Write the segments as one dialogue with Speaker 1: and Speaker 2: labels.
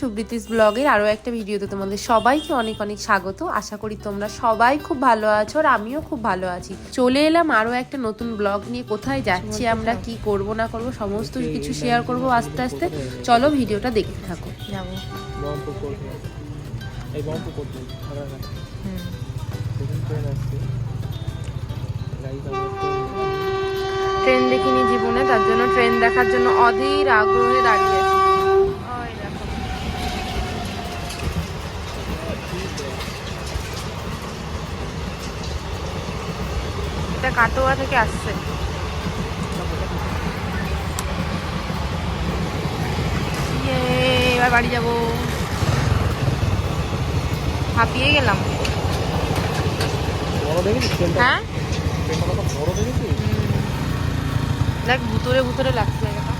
Speaker 1: সুব্রীতিস ব্লগের আরও একটা ভিডিওতে তোমাদের সবাইকে অনেক অনেক স্বাগত। আশা করি তোমরা সবাই খুব ভালো আছো আর আমিও খুব ভালো আছি। চলে এলাম আরও একটা নতুন ব্লগ নিয়ে। কোথায় যাচ্ছি আমরা কি করব না করব সমস্ত কিছু শেয়ার করব আস্তে আস্তে। চলো ভিডিওটা দেখতে থাকো।
Speaker 2: ট্রেন
Speaker 1: দেখিনি জীবনে তার জন্য ট্রেন দেখার জন্য অধীর আগ্রহে দাঁড়িয়ে আছি ওই দেখো। এটা কাটোয়া থেকে আসছে। ইয়ে, এবার বাড়ি যাব। হাঁপিয়ে গেলাম। হ্যাঁ? দেখ ভুতুরে ভুতুরে লাগছে জায়গাটা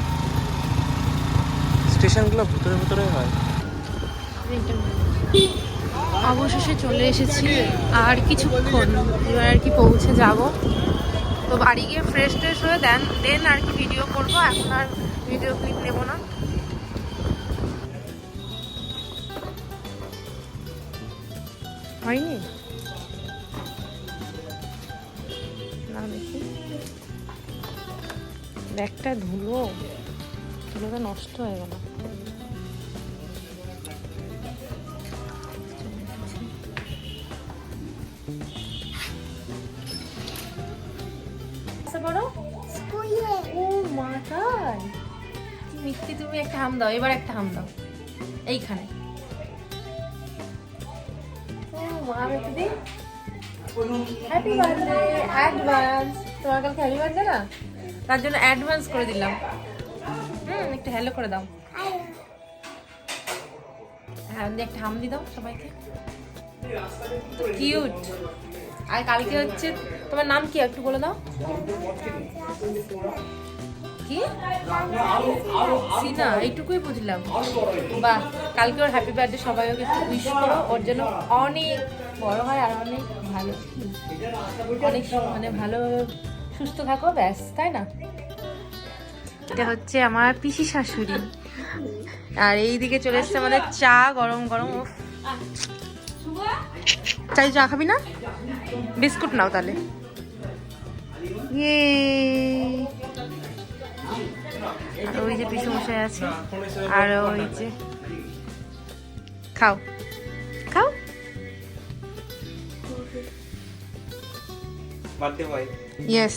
Speaker 2: স্টেশনগুলো ভিতরে ভিতরে হয়।
Speaker 1: অবশেষে চলে এসেছি আর কিছুক্ষণ। এবার আর কি পৌঁছে যাব। তো বাড়ি গিয়ে ফ্রেশ ট্রেশ হয়ে দেন দেন আর কি ভিডিও করব, এখন আর ভিডিও ক্লিপ নেব না। হয়নি? না ব্যাগটা ধুলো, ধুলোটা নষ্ট হয়ে গেল। কি মিষ্টি তুমি একটা হাম দাও, এবার একটা হাম দাও। এইখানে। হ্যাপি অ্যাডভান্স তোমার কালকে হ্যাপি বার্থডে না? তার জন্য অ্যাডভান্স করে দিলাম। হুম, একটু হ্যালো করে দাও। হ্যাঁ একটা হাম দিয়ে দাও সবাইকে। কিউট আর কালকে হচ্ছে, তোমার নাম কি একটু বলে দাও? কি? সিনা, এইটুকুই বুঝলাম। বাহ, কালকে ওর হ্যাপি বার্থডে সবাই ওকে একটু উইশ করো। ওর জন্য অনেক বড় হয় আর অনেক ভালো। অনেক মানে ভালোভাবে সুস্থ থাকো, ব্যাস, তাই না? এটা হচ্ছে আমার পিসি শাশুড়ি। আর এই দিকে চলে এসছে আমাদের চা গরম গরম। চাই চা খাবি না? বিস্কুট নাও তাহলে। ইয়ে। আর ওই যে পিসু মশাই আছে, আর ওই যে খাও। খাও? ইয়েস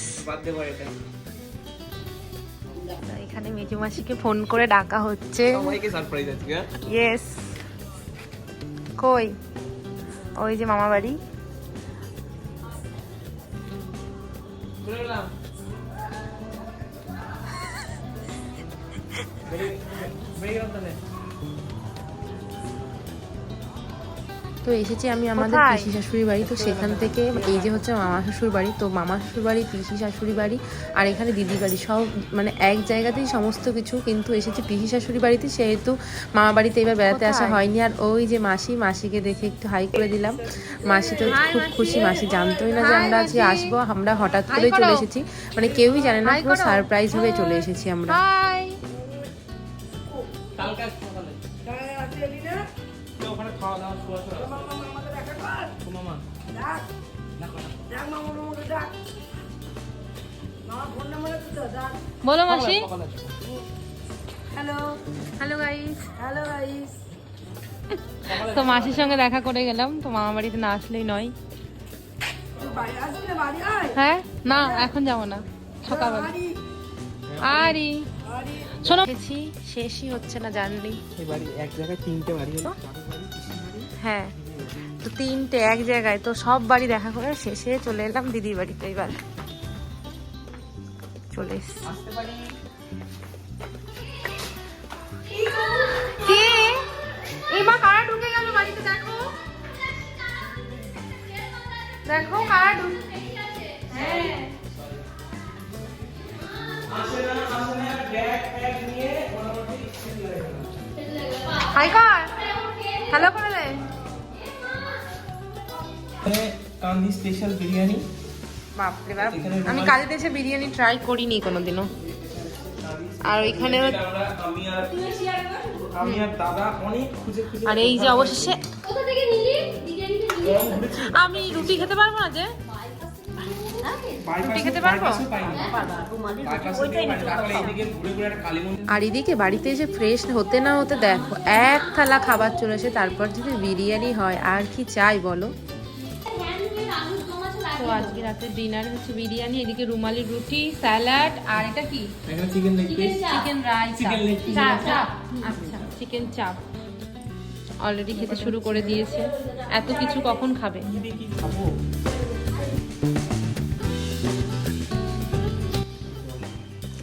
Speaker 1: এখানে মেজু মাসিকে ফোন করে ডাকা হচ্ছে? ইয়েস কই? ওই যে মামা বাড়ি তো এসেছি আমি আমাদের পিসি শাশুড়ি বাড়ি তো সেখান থেকে এই যে হচ্ছে মামা শ্বশুর বাড়ি তো মামা শ্বশুর বাড়ি পিসি শাশুড়ি বাড়ি আর এখানে দিদি বাড়ি সব মানে এক জায়গাতেই সমস্ত কিছু কিন্তু এসেছি পিসি শাশুড়ি বাড়িতে সেহেতু মামা বাড়িতে এবার বেড়াতে আসা হয়নি আর ওই যে মাসি মাসিকে দেখে একটু হাই করে দিলাম। মাসি তো খুব খুশি মাসি জানতোই না যে আমরা আজকে আসব আমরা হঠাৎ করেই চলে এসেছি মানে কেউই জানে না পুরো সারপ্রাইজ হয়ে চলে এসেছি আমরা।
Speaker 3: বলো মাসি।
Speaker 2: সকালে আসব
Speaker 1: হ্যালো গাইস
Speaker 3: তো মাসির সঙ্গে দেখা করে গেলাম তো মামা বাড়িতে না আসলেই নয়। হ্যাঁ? না এখন যাব না। সকালবেলা। আরি শোনো
Speaker 1: এসেছি শেষই হচ্ছে না জানলি
Speaker 2: এই বাড়ি এক জায়গায় তিনটে বাড়ি হলো
Speaker 1: হ্যাঁ। তো তিনটে, এক জায়গায় তো সব বাড়ি দেখা করে শেষে চলে এলাম দিদির বাড়িতে এবার। চলে কে? কারা ঢুকে গেল বাড়িতে? দেখো। দেখো ঢুকে কর। হ্যালো করে দে।
Speaker 2: এখানে কান্দি স্পেশাল বিরিয়ানি
Speaker 1: বাপরে বাপ। আমি কাজে এসে বিরিয়ানি ট্রাই করিনি কোনোদিনও। আর ওইখানে
Speaker 2: আমি আর আমি আর দাদা অনেক খুঁজে খুঁজে
Speaker 3: আর এই যে অবশেষে
Speaker 4: কোথা থেকে নিলি? বিরিয়ানিটা নিলি
Speaker 2: কম ঘুরেছি
Speaker 3: আমি রুটি খেতে পারব না যে?
Speaker 2: মন্দির
Speaker 1: আর এদিকে বাড়িতে এসে ফ্রেশ হতে না হতে দেখো এক থালা খাবার চলে আসে তারপর যদি বিরিয়ানি হয় আর কি চাই বলো?
Speaker 3: আজকে রাতে ডিনার হচ্ছে বিরিয়ানি এদিকে রুমালি রুটি স্যালাড আর এটা কি?
Speaker 2: চিকেন
Speaker 3: চিকেন রাইস
Speaker 2: Chicken
Speaker 3: চাপ চাপ আচ্ছা চিকেন চাপ অলরেডি খেতে শুরু করে দিয়েছে। এত কিছু কখন খাবে?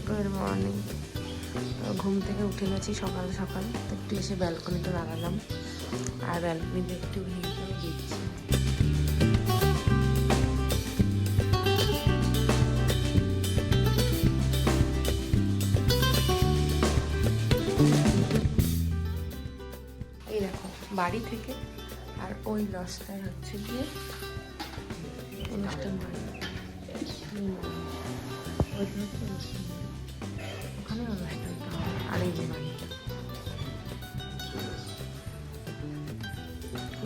Speaker 1: গুড মর্নিং ঘুম থেকে উঠে গেছি সকাল সকাল। একটু এসে ব্যালকনিতে দাঁড়ালাম। আর ব্যালকনিতে একটু ভিড় বাড়ি থেকে। আর ওই রাস্তায় হচ্ছে গিয়ে। ওখানে অনুষ্ঠানটা হবে আর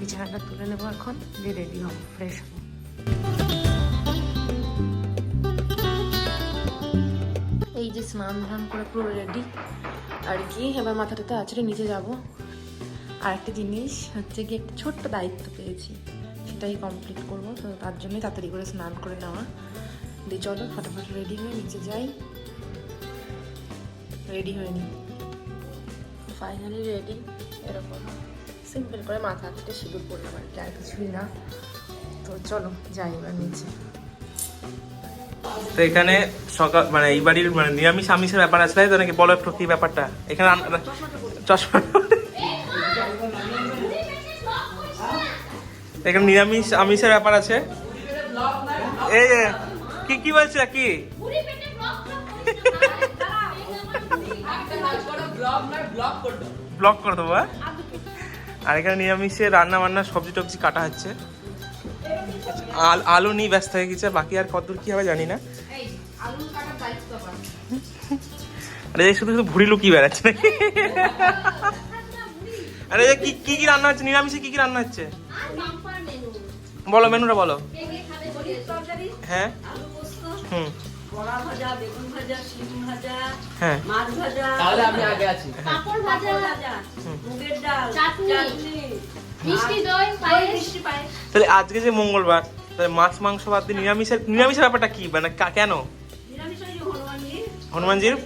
Speaker 1: বিছানাটা তুলে নেব এখন, দিয়ে রেডি হব ফ্রেশ হব। এই যে স্নান ধান করে পুরো রেডি। আর কি এবার মাথাটাতে আছড়ে নিচে যাব। আর একটা জিনিস হচ্ছে কি একটা ছোট্ট দায়িত্ব পেয়েছি। সেটাই কমপ্লিট করব তো তার জন্যই তাড়াতাড়ি করে স্নান করে নেওয়া। দিয়ে চলো ফটাফট রেডি হয়ে নিচে যাই। রেডি হয়ে নি। ফাইনালি রেডি এরকম। সিম্পল করে মাথা আঁচড়ে সিঁদুর পরলাম আর কি আর কিছুই না। তো চলো যাই এবার নিচে।
Speaker 2: তো এখানে সকাল মানে এই বাড়ির মানে নিরামিষ আমিষের ব্যাপার আছে তাই তো নাকি? বলো একটু কি ব্যাপারটা? এখানে চশমা এখানে নিরামিষ, আমিষের ব্যাপার আছে। এই কি কি বলছে, কি?
Speaker 4: ব্লক
Speaker 2: করে দেবো হ্যাঁ? আর এখানে নিরামিষে রান্না বান্না, সবজি টবজি কাটা হচ্ছে। আল- নিয়ে ব্যস্ত হয়ে গেছে, বাকি আর কতদূর কি হবে জানি না। আরে শুধু শুধু ভুড়ি লুকিয়ে বেড়াচ্ছে নাকি? আরে কি কি রান্না হচ্ছে? নিরামিষে কি কি রান্না হচ্ছে? বলো মেনুটা বলো।
Speaker 4: কে কে খাবে বলি
Speaker 2: হ্যাঁ। হুম।
Speaker 5: বড়া ভাজা বেগুন ভাজা শিম ভাজা
Speaker 2: হ্যাঁ।
Speaker 6: তাহলে আমি আগে আছি।
Speaker 4: পাপড় ভাজা
Speaker 5: পাঁপড় ভাজা মুগের ডাল
Speaker 4: চাটনি।
Speaker 5: চাটনি।
Speaker 4: মিষ্টি দই
Speaker 5: দই
Speaker 4: পায়েস।
Speaker 5: মিষ্টি পায়েস।
Speaker 2: তাহলে আজকে যে মঙ্গলবার তাহলে মাছ মাংস বাদ দিয়ে নিরামিষের নিরামিষের ব্যাপারটা কি? মানে কা- কেন? হনুমানজির।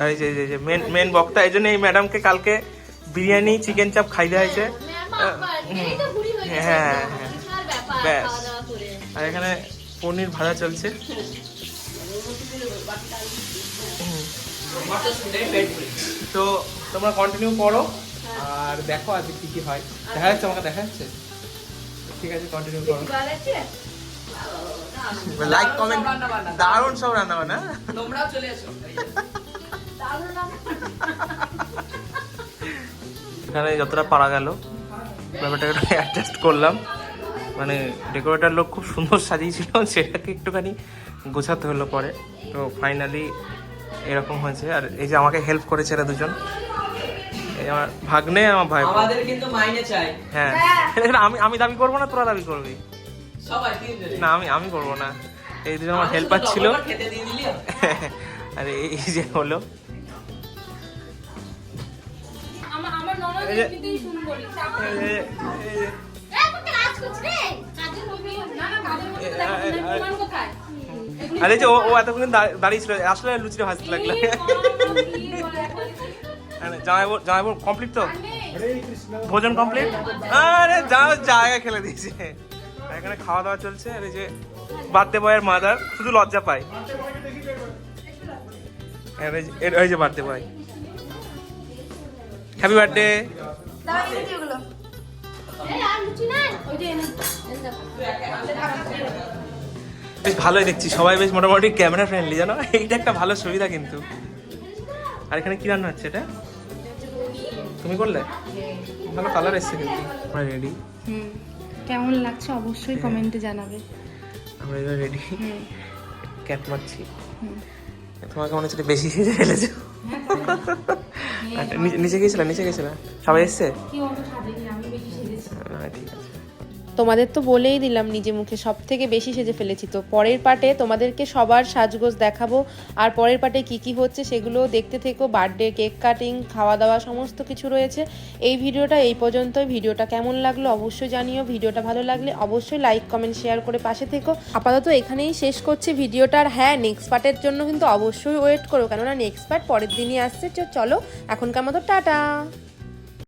Speaker 2: আর এই যে এই যে মেন মেন বক্তা এই জন্য এই ম্যাডামকে কালকে বিরিয়ানি চিকেন চাপ খাইতে হয়েছে।
Speaker 4: হয়ে গেছে
Speaker 2: হ্যাঁ, হ্যাঁ। ব্যাস।
Speaker 4: খাওয়া দাওয়া করে
Speaker 2: আর এখানে পনির ভাজা চলছে।
Speaker 6: তো
Speaker 2: তোমরা কন্টিনিউ করো আর দেখো আজকে কি কি হয়। দেখা যাচ্ছে আমাকে দেখা যাচ্ছে ঠিক আছে কন্টিনিউ করো। লাইক কমেন্ট দারুণ সব রান্না বান্না।
Speaker 6: তোমরাও চলে এসো।
Speaker 2: এখানে যতটা পারা গেল ব্যাপারটাকে একটু অ্যাডজাস্ট করলাম। মানে ডেকোরেটার লোক খুব সুন্দর সাজিয়েছিল সেটাকে একটুখানি গোছাতে হলো পরে। তো ফাইনালি এরকম হয়েছে। আর এই যে আমাকে হেল্প করেছে এরা দুজন। এই আমার ভাগ্নে আমার ভাই
Speaker 6: আমাদের কিন্তু মাইনে চাই।
Speaker 2: হ্যাঁ। আমি আমি দাবি করব না তোরা দাবি করবি?
Speaker 6: সবাই তিনজনে
Speaker 2: না আমি আমি করব না। এই দুজন আমার হেল্পার ছিল। আর এই যে হলো। আর এই যে ও ও এতক্ষণ দাঁড়- দাঁড়িয়ে ছিল আসলে লুচিটা ভাজতে লাগল। জামাই জামাই কমপ্লিট তো? ভোজন কমপ্লিট আরে যাও জায়গা খেলে দিয়েছে। এখানে খাওয়া দাওয়া চলছে আর এই যে বার্থডে বয়ের মাদার শুধু লজ্জা পায়। এই যে- ওই যে বার্থডে বয়। Happy birthday. বেশ ভালোই দেখছি সবাই বেশ মোটামুটি ক্যামেরা ফ্রেন্ডলি জানো? এইটা একটা ভালো সুবিধা কিন্তু। আর এখানে কি রান্না হচ্ছে এটা? তুমি করলে? ভালো কালার এসছে কিন্তু। আমরা রেডি
Speaker 3: কেমন লাগছে অবশ্যই কমেন্টে জানাবে।
Speaker 2: আমরা এবার রেডি ক্যাট মারছি। তোমাকে মনে হচ্ছে বেশি সেজে ফেলেছো। আচ্ছা, নিচে- নিচে গেছিলা নিচে গেছিলা সবাই এসছে? ঠিক আছে।
Speaker 1: তোমাদের তো বলেই দিলাম নিজে মুখে সব থেকে বেশি সেজে ফেলেছি তো। পরের পার্টে তোমাদেরকে সবার সাজগোজ দেখাবো, আর পরের পার্টে কি কি হচ্ছে সেগুলো দেখতে থেকো। বার্থডে, কেক কাটিং খাওয়া দাওয়া সমস্ত কিছু রয়েছে। এই ভিডিওটা এই পর্যন্তই। ভিডিওটা কেমন লাগল অবশ্যই জানিও। ভিডিওটা ভালো লাগলে অবশ্যই লাইক, কমেন্ট, শেয়ার করে পাশে থেকো। আপাতত এখানেই শেষ করছি ভিডিওটা, আর হ্যাঁ নেক্সট পার্টের জন্য কিন্তু অবশ্যই ওয়েট করো, কেননা নেক্সট পার্ট পরের দিনই আসছে। চলো, এখনকার মতো টাটা।